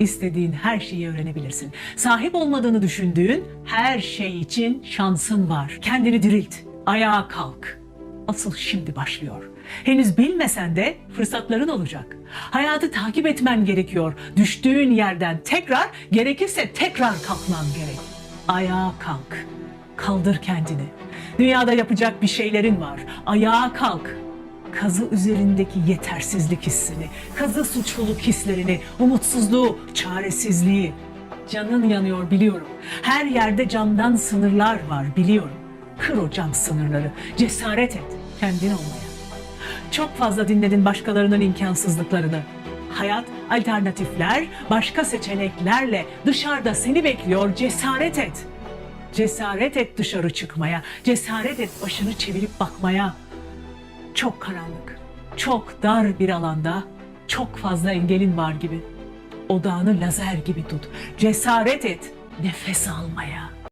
istediğin her şeyi öğrenebilirsin. Sahip olmadığını düşündüğün her şey için şansın var. Kendini dirilt, ayağa kalk. Asıl şimdi başlıyor. Henüz bilmesen de fırsatların olacak. Hayatı takip etmen gerekiyor. Düştüğün yerden tekrar, gerekirse tekrar kalkman gerek. Ayağa kalk. Kaldır kendini. Dünyada yapacak bir şeylerin var. Ayağa kalk. Kazı üzerindeki yetersizlik hissini, kazı suçluluk hislerini, umutsuzluğu, çaresizliği. Canın yanıyor biliyorum. Her yerde camdan sınırlar var biliyorum. Kır o cam sınırları. Cesaret et kendin olmaya. Çok fazla dinledin başkalarının imkansızlıklarını. Hayat alternatifler, başka seçeneklerle dışarıda seni bekliyor. Cesaret et. Cesaret et dışarı çıkmaya. Cesaret et başını çevirip bakmaya. Çok karanlık, çok dar bir alanda çok fazla engelin var gibi. Odağını lazer gibi tut. Cesaret et nefes almaya.